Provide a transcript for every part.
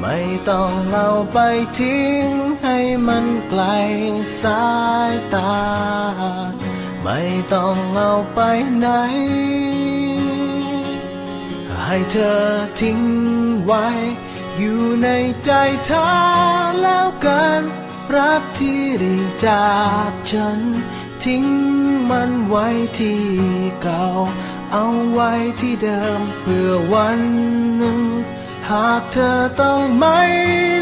ไม่ต้องเอาไปทิ้งให้มันไกลสายตา ไม่ต้องเอาไปไหน ให้เธอทิ้งไว้ อยู่ในใจเธอแล้วกัน รักที่ได้จากฉัน ทิ้งมันไว้ที่เก่า เอาไว้ที่เดิมเพื่อวันหนึ่ง หากเธอต้องไม่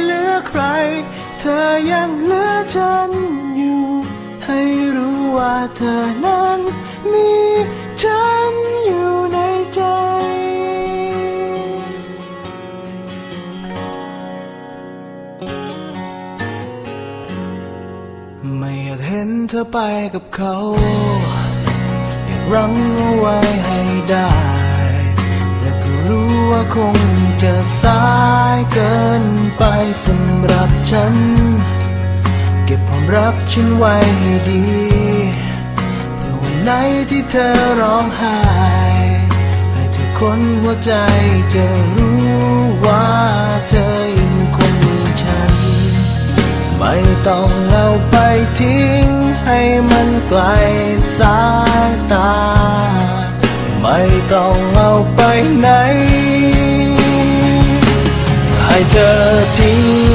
เหลือใคร เธอยังเหลือฉันอยู่ ให้รู้ว่าเธอนั้นมีฉันอยู่ในใจ ไม่อยากเห็นเธอไปกับเขา อยากรั้งเอาไว้ให้ได้ คงจะสายเกินไปสำหรับฉัน เก็บความรักฉันไว้ให้ดีเพื่อวันไหนที่เธอร้องไห้ให้ทุกคนหัวใจจะรู้ว่าเธอยังคงมีฉัน ไม่ต้องเอาไปทิ้งให้มันไกลสายตา ไม่ต้องเอาไปไหน เธอทิ้ง